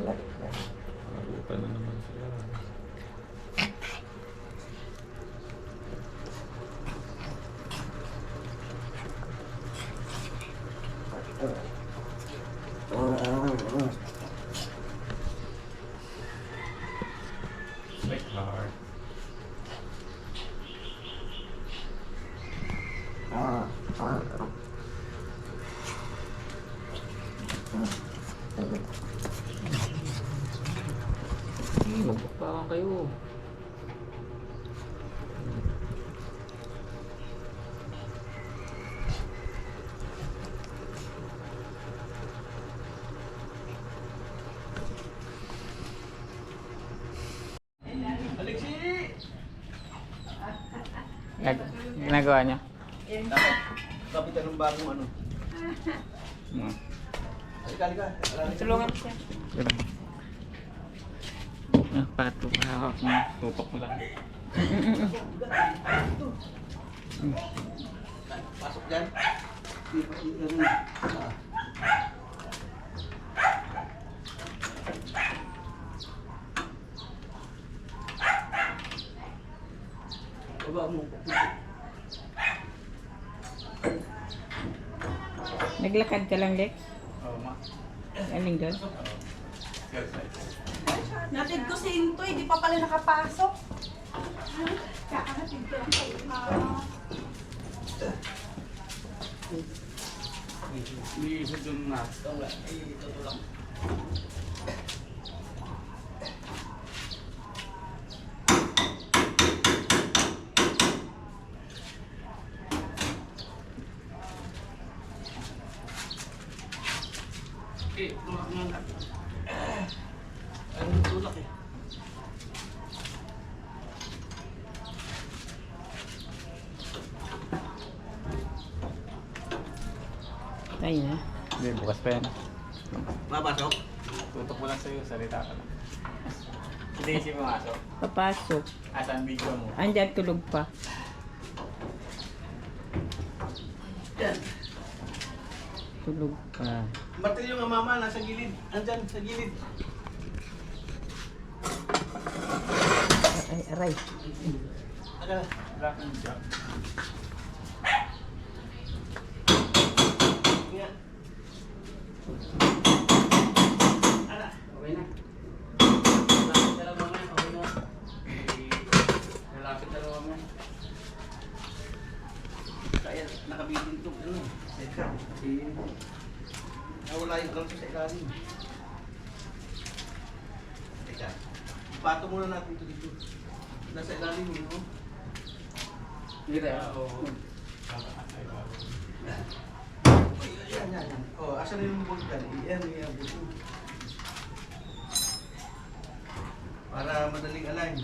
Nagutan na naman sila. Hmm, magpapaka kayo. Gag- ginagawa niya? Kapitan ng bagong ano. Hmm. Halika, halika. Tulungan siya. Pa hawak mo. Tutok mo lang. Pasok dyan. Baba mo. Naglakad ka lang, Lex? Oo, ma. Galing doon? Natid ko si Intoy, di pa pala nakapasok. Kakahatid ko lang kayo. Ah, Hindi, isa dun na. Eh, tulak mo na. Ano tulak eh. Ayun na. Hindi, bukas pa yan. Mapasok? Tutok mo lang sa'yo, salita ka lang. Hindi si pumasok. Papasok. Asan video mo? Andyan, tulog pa. Yan. Tulog pa. Martilyo nga mama, nasa gilid. Andyan, sa gilid. Ay, aray. Taka na. Wala kang job. Yan. Ana, okay na. Lalapit na lang mama, okay na. Lalapit na lang mama. Kaya nakabitin itong ano. Teka, eh. Nawala yung kalso sa ilalim. Teka, pato muna natin ito dito. Nasa ilalim yun, no? Hindi tayo. Oo. Yan, yan, yan. Oh, asan yung bolt yan? Yan, yan, bolt. Para madaling align.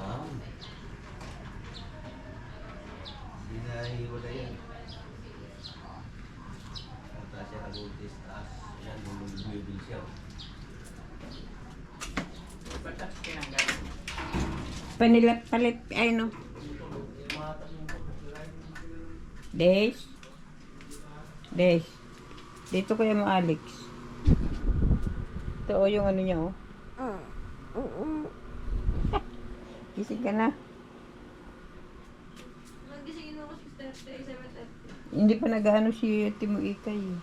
Wow. Hinahiwala yan. Ang taas yan, nag-ultis taas. Yan, Panilat, palit, ay no. Des. Des. Dito kuya mo, Alex. Ito o yung ano niya, oh. Gising ka na. Nagisingin ako sa 7.30. Hindi pa nag-ano si Timo Ikay. eh.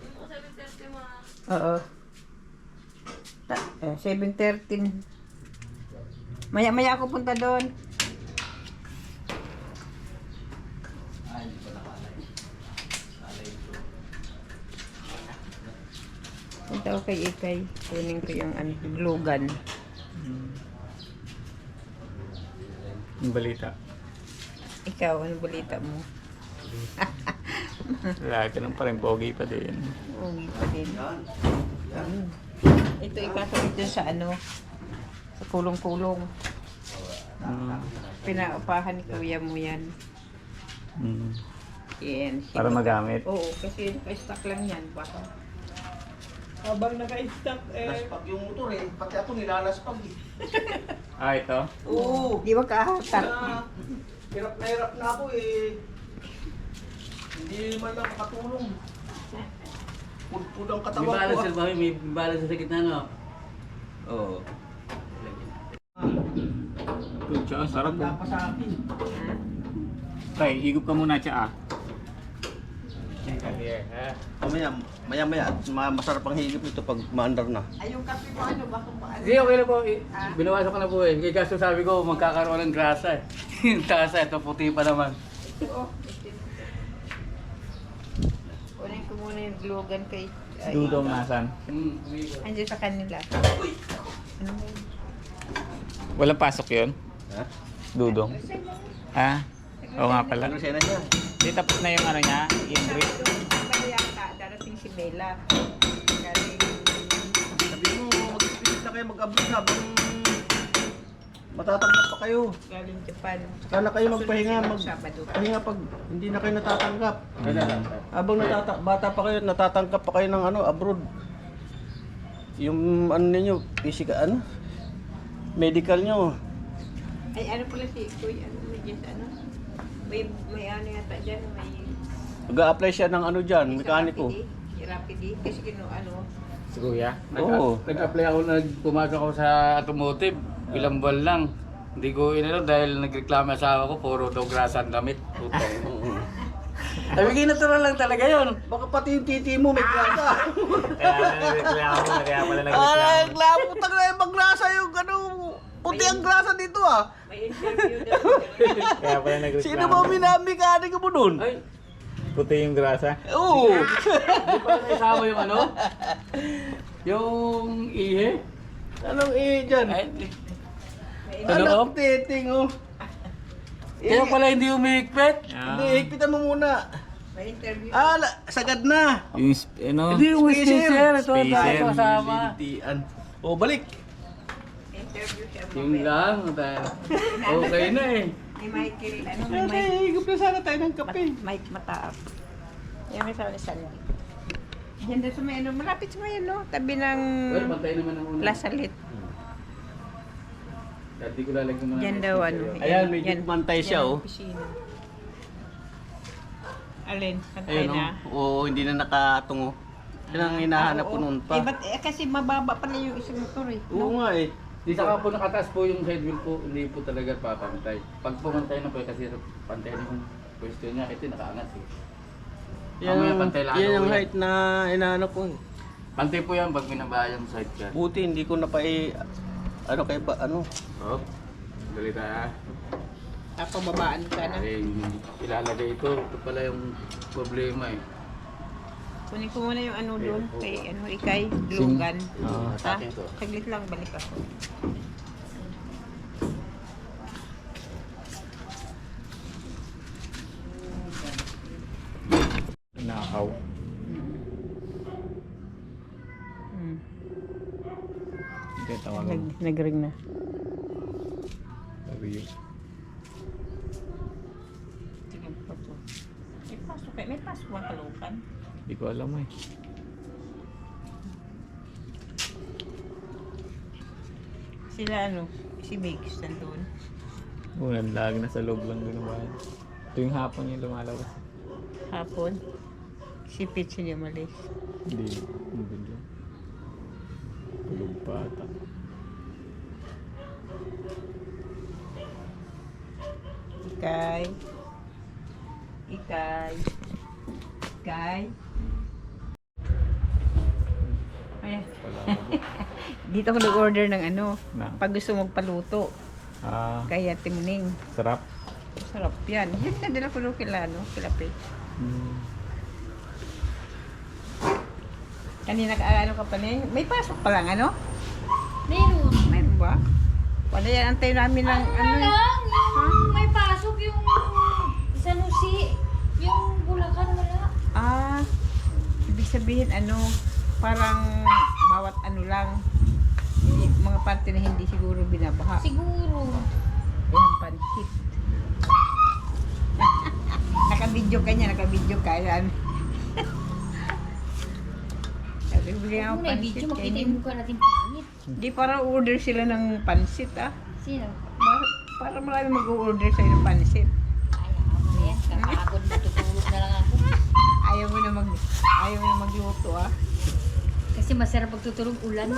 Yung ako 7.30 mga... Oo. Ta- eh, 7.13. Maya-maya ako punta doon. Punta ako kay Ikay. Kunin ko yung ano, glugan. Yung balita. Ikaw, ano balita mo? Wala, ganun pa rin. Pogi pa din. Oo, pa din. Yan. Ito ikakabit dun sa ano, sa kulong-kulong. Mm. Pinaupahan ni kuya mo yan. Mm. Yan. Para magamit. Oo, kasi naka-stock lang yan. Baka. Habang naka-stack Laspag yung motor eh. Pati ako nilalaspag eh. Ah, ito? Oo. Di ba kahatak? Na, hirap na hirap na ako eh. Hindi man lang makatulong. Pudpud ang May katawan ko. balance ah. sa bahay, may balance sa gitna, no? Oo. Ito, tsa, sarap Wala po. pa sa akin. Tay, higop ka muna, tsa ah. Mamaya, maya maya, ma- masarap ang higop nito pag maandar na. Ay, yung kape mo ano ba kung paano? Hindi, okay na po. I- Binawasan ko na po eh. Kaya kaso sabi ko, magkakaroon ng grasa eh. Yung tasa, ito puti pa naman. Oo. Kunin ko muna yung glugan kay... ay, Dudong nasan? Andiyan sa kanila. Ano mo? Walang pasok yun? Ha? Dudong? Ah? Oo nga pala. Ano siya na siya? Di tapos na yung ano niya, yung brief. Ano yata, darating si Bella. Galing Sabi mo, mag-spirit na kayo mag-abroad habang matatanggap pa kayo. galing Japan. Saka na kayo magpahinga, Susunod mag sila Sabado. pahinga pag hindi na kayo natatanggap. Mm. Habang natata bata pa kayo, natatanggap pa kayo ng ano, abroad. Yung ano ninyo, physical, ano? Medical nyo. Ay, ano pala si Kuy, ano, just ano? May, may ano yata dyan, may... Mag-a-apply siya ng ano dyan, mekaniko. Rapid eh. Kasi kino, ano, Si Kuya? Oo. Nag-apply ako, nag-pumasok ako sa automotive. Ilang buwan lang. Hindi ko inano dahil nagreklamo asawa ko, puro daw grasa ang damit. Putang. Sabi ko, natural lang talaga yun. Baka pati yung titi mo may grasa. Kaya pala nagreklamo, kaya pala Ah, nagreklamo. reklamo talaga yung magrasa yung ano, puti ang grasa dito ah. may interview daw. Kaya pala nagreklamo. Sino ba minamekanik mo dun? Ay, Puti yung grasa. Oo. hindi pa na isama yung ano? Yung ihe? Anong eh dyan? Ay, Anak Ano? titing oh. kaya pala hindi umihigpit. Hindi, higpitan mo muna. May interview. Ah, la- sagad na. Yung, sp- ano? Hindi yung Spacer. spacer. Ito, Spacer. ito kasama. Lintian. Oh, balik. Interview siya. Yung lang. dahil Okay na eh. Ni Michael, ano, ni Mike, higop na sana tayo ng kape. Mike Mataap. Yan may sabi ni Sandy. Diyan sa may ano, malapit sa may ano, tabi ng Well, pantay naman ang una. Lasalit. Dati ko lalagyan mga Diyan daw ano. Ayan, medyo yan- siya, yan oh. opisina. Alin, pantay Ayun na. oh. Oo, hindi na nakatungo. Yan ang hinahanap Ah, ko oo. noon Eh, pa. ba't, eh, kasi mababa pala yung isang motor eh. Oo nga eh. Di saka po nakataas po yung side wheel po, hindi po talaga papantay. Pag pumantay na po eh, kasi pantay na yung pwesto niya, ito nakaangat eh. Yan, Mamaya ang- pantay lang yan ako ang yan. height na hinahanap ko. eh. Pantay po yan pag minabayang side car. Buti hindi ko na pa. Ano kay ba? Ano? Oh, dali tayo ah. Ako babaan ka na. Ay, ilalagay ito. Ito pala yung problema eh. Kunin ko muna yung ano doon, kay ano, ikay, lugan. Ah, ha? sa akin to. Saglit lang, balik ako. Nakaw. Hmm. Hindi, tawagan Nag, mo. nag-ring na. Sabi yun. Sige, pasok. May pasok eh. May pasok ba kalukan? Hindi ko alam eh. Sila ano, si Biggs nandun. Unang lag na sa loob lang bahay. Ito yung hapon yung lumalabas. Hapon. Si Pete sila malis. Hindi, hindi lang. Tulog pa ata. Ikay. Ikay. Ikay. Ayan. Dito ako nag-order ng ano, Na. pag gusto magpaluto. Ah, Kaya timning. sarap. Sarap yan. Yan nadala ko doon kila, ano, kila Pete. Mm. Kanina ka, ano ka pa? May pasok pa lang, ano? Ba? Wala yan, antay namin ng, Ano ano, na lang, yung may pasok yung Sanusi, yung Bulacan wala. ah, ibig sabihin, ano, parang bawat ano lang, hindi, mga parte na hindi siguro binabaha. Siguro. Ayan, pansit. naka-video ka niya, naka-video ka. Yan. Sabi Bibigyan ako Kung may pansit. video, makita yung mukha natin pangit. Di para order sila ng pansit ah. Sino? Para marami mag-order sa'yo ng pansit. Yan. Na lang ako. Ayaw mo na mag ayaw mo na magluto ah. Kasi masarap pagtutulog ulan.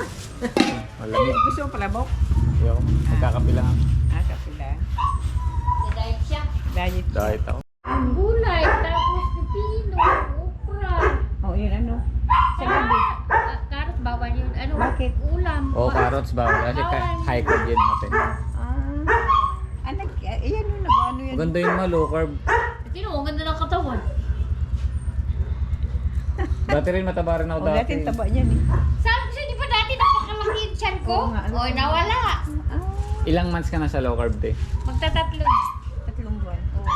Malamig. Gusto mo palabok? Ayaw, magkakabilang. Ah, kapila. Nadayat siya. Diet. Diet ako. Gulay, tapos pipino, okra. Oh, yun ano. Sa gabi. Ah, Carrot, bawal yun. Ano? Bakit? Ulam. Oh, carrots bawal kasi ka- high carb yan natin. Ah. Anak, ayan yun, nag-ano yan. Maganda yun ma, low carb. Tino, ang ganda ng katawan. Dati rin mataba rin ako Oh, dati dati. taba niyan eh. Sabi ko sa'yo, di ba dati napakalaki yung tiyan ko? Oo nga, ano? Oy, nawala. Ah, Ilang months ka na sa low carb day? Magtatatlo.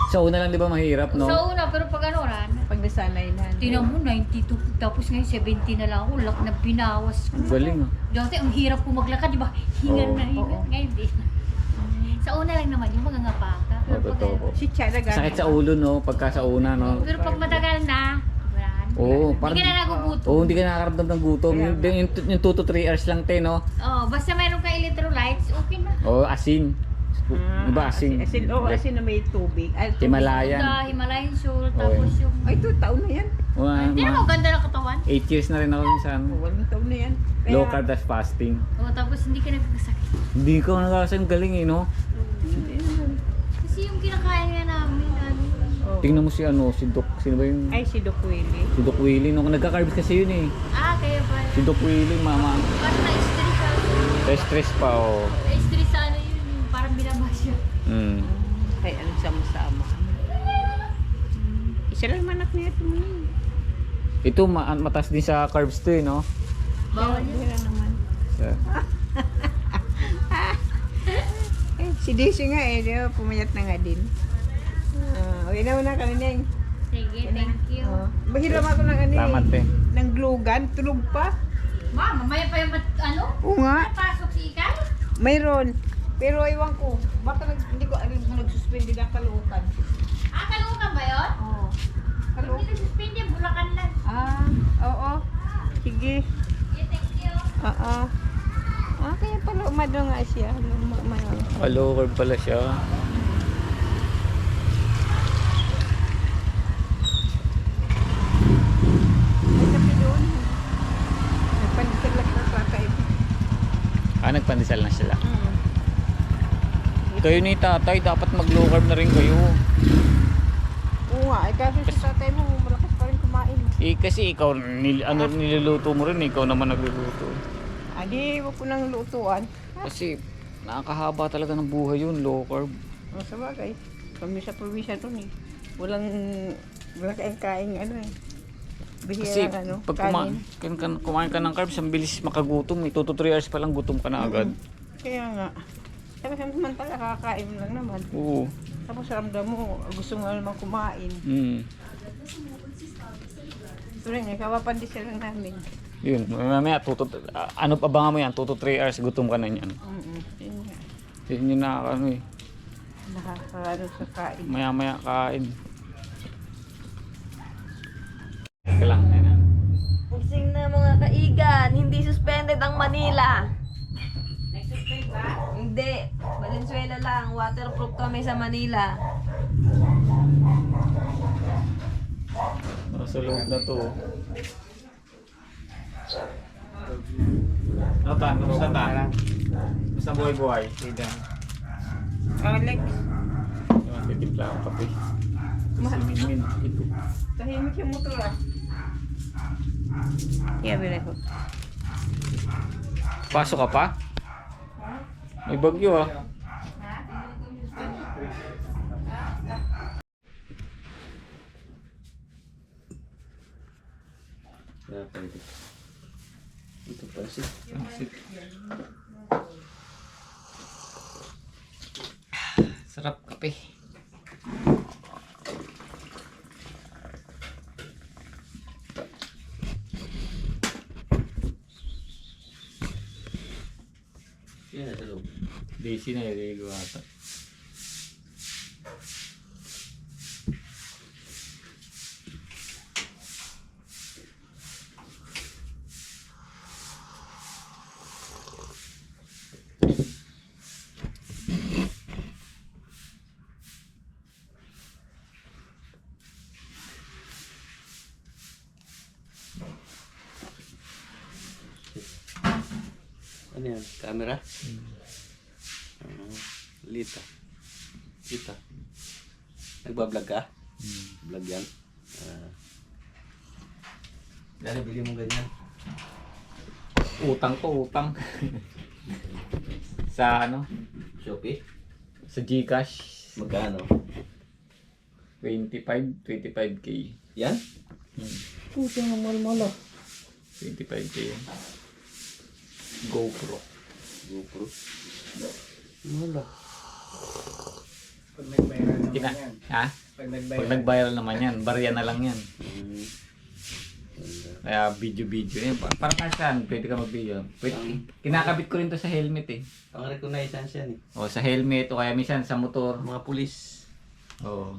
Sa una lang di ba mahirap, no? Sa una, pero pag ano, ran, Pag nasanay na. Tinan mo, 92, tapos ngayon 70 na lang ako, lak na binawas ko. Ang galing, ah. Dati, ang hirap ko maglakad, di ba? Hingal Oo. na hingal. Oo. Ngayon, di na. Sa una lang naman, yung magangapa ka. Oh, totoo po. Si Chara gano'n. Sakit sa ulo, no? Pagka sa una, no? Pero pag matagal na, wala na. Oo, Hindi parang... ka na nagugutom. Oo, hindi ka nakakaramdam ng gutom. Kaya Yung, yung, yung 2 to 3 hours lang, te, no? Oh, basta mayroon kang electrolytes, okay na. Oo, asin. Ah, Di ba asin? Asin, oh, asin na may tubig. Ay, tubig. Himalayan. Sa Himalayan Oo, tapos yan. yung... Ay, ito, taon na yan. Hindi na Mga ganda ng katawan. 8 years na rin ako minsan. Oh, walang taon na yan. Kaya- Low carb dash fasting. Oh, tapos hindi ka nagkakasakit. Hindi ko nagkakasin galing eh, no? Kasi yung kinakain nga namin, ano, Oh. Tingnan mo si ano, si Doc, sino ba yung... Ay, si Doc Willie. Si Doc Willie, no? Nagka-carbs kasi yun eh. ah, kaya ba? Si Doc Willie, mama. Parang na-stress sa... Stress pa, oh. Na-stress sa ano yun, yung parang binaba siya. Mm. Kaya ang sama-sama. Isa lang manak niya ito mo yun. Ito, ma matas din sa carbs to eh, no? Bawal yun. Bira naman. Eh, si Daisy nga eh, di ba? Pumayat na nga din. Ah, uwi na muna kami, Neng. Sige, thank you. Oh. Mahiram ako ng ano Salamat, eh. eh. Ng glugan, tulog pa. Ma, mamaya pa yung mat- ano? Oo nga, Pasok si Ikan? mayroon. Pero ewan ko, baka nag, hindi ko alam kung nagsuspend din ang kalukan. Ah, kalukan ba yun? Oo. Hindi na-suspend yan, bulakan lang. Ah, oo. Sige. Sige, thank you. Oo. Ah, kaya pala umado nga siya. Ah, carb pala siya. Ng. Ah, nagpandesal na sila. Kayo ni tatay, dapat mag-low carb na rin kayo. Oo nga, ay kaso si tatay mo, malakas pa rin kumain. Eh, kasi ikaw, nil, ano, niluluto mo rin, ikaw naman nagluluto. Adi, wag ko nang lutuan. Kasi, nakakahaba talaga ng buhay yun, low carb. Ang sa bagay, kami sa probinsya ron eh. Walang, walang kain-kain ano eh. Kasi, Bihira ano, pag kuma- kan- kan- kumain ka ng carbs, ang bilis makagutom. Eh. 2 to 3 hours pa lang gutom ka na agad. Kaya nga, sabi sa samantala kakain lang naman. Oo. Tapos ramdam mo, gusto mo naman kumain. Mm. Ito rin, kapapandisal lang namin. Yun, mamaya, two to, ah, ano, abangan mo yan, 2 to 3 hours, gutom ka na yan. Mm Yun nga, Yun yung nakaka, ano eh, nakakaano sa kain. maya maya kain. Teka lang, ayun na. Pusing na mga kaigan, hindi suspended ang Manila. Hindi, Valenzuela lang, waterproof kami sa Manila. Nasa loob na to. Ano ta? Kamusta ta? Basta buhay-buhay. Sige. Alex, Yung titimpla akong kape. Si Minmin, ito. tahimik yung motor ah. Kaya bilay ko. Pasok ka pa? May bagyo ah. Ito pa si Pansit. Sarap kape. Yan sa ദേശീനായിരിക്കും ആട്ടം Ano yan? Camera? Lita. Lita. Nagbablog ka? Vlog yan? Ah. Dali, bili mo ganyan. Utang ko, utang. sa ano? Shopee? Sa Gcash. Magkano? 25, 25k. Yan? Hmm. Puta nga mahal-mahal ah. 25k yan. GoPro. GoPro. Mahal ah. Pag nag-viral naman Kina, yan. Ha? Pag nag-viral. naman yan, barya na lang yan. Mm. Ganda. Kaya video-video yan. Pa- Para kasi saan, pwede ka mag-video. Pwede, kinakabit ko rin to sa helmet eh. Pang reconnaissance yan eh. O sa helmet o kaya minsan sa motor. Mga pulis. Oo.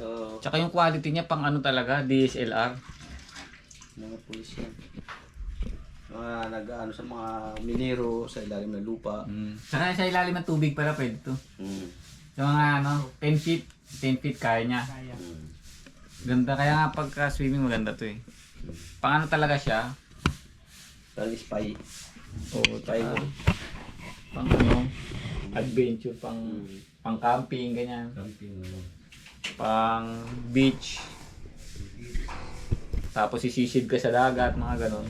Oo. Tsaka yung quality niya pang ano talaga, DSLR. mga pulis yan. Mga nag-ano sa mga minero sa ilalim ng lupa. Mm. Saka sa ilalim ng tubig pala pwede to. Mm. Sa mga ano, 10 feet, 10 feet kaya niya. Mm. Ganda, kaya nga pagka swimming maganda to eh. Pang ano talaga siya? Parang spy. Oo, Spy mo. pang ano, adventure, pang, Mm. pang camping, ganyan. Camping. ano. Pang beach. Tapos isisid ka sa dagat, mga ganon.